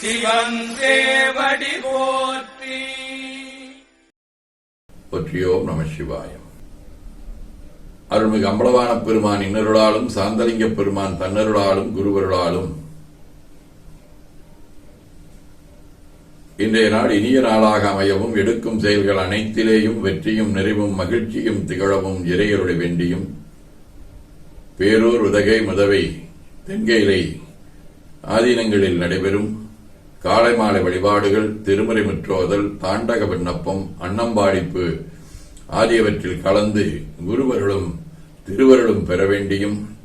சிவன் தேவடி போற்றி. போற்றியோம் நம சிவாயம் அருள்மிகு அம்பலவான பெருமான் இன்னருளாலும் சாந்தலிங்க பெருமான் தன்னருளாலும் குருவருளாலும். இன்றைய நாள் இனிய நாளாக அமையவும் எடுக்கும் செயல்கள் அனைத்திலேயும் வெற்றியும் நிறைவும் மகிழ்ச்சியும் திகழவும் இறையருளை வேண்டியும். பேரூர் உதகை முதவை தென்கேலை ஆதீனங்களில் நடைபெறும். காலை மாலை வழிபாடுகள் திருமுறை முற்றோதல் தாண்டக விண்ணப்பம் அன்னம்பாடிப்பு ஆகியவற்றில் கலந்து குருவருளும் திருவருளும் பெற வேண்டியும்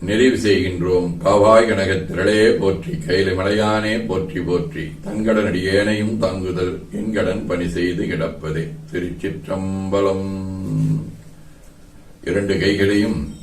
நிறைவு செய்கின்றோம். காவாய் கனகத் திரளே போற்றி கையில மலையானே போற்றி போற்றி தங்கடனடியேனையும் தங்குதல் தாங்குதல் என்கடன் பணி செய்து கிடப்பதே. திருச்சிற்றம்பலம். இரண்டு கைகளையும்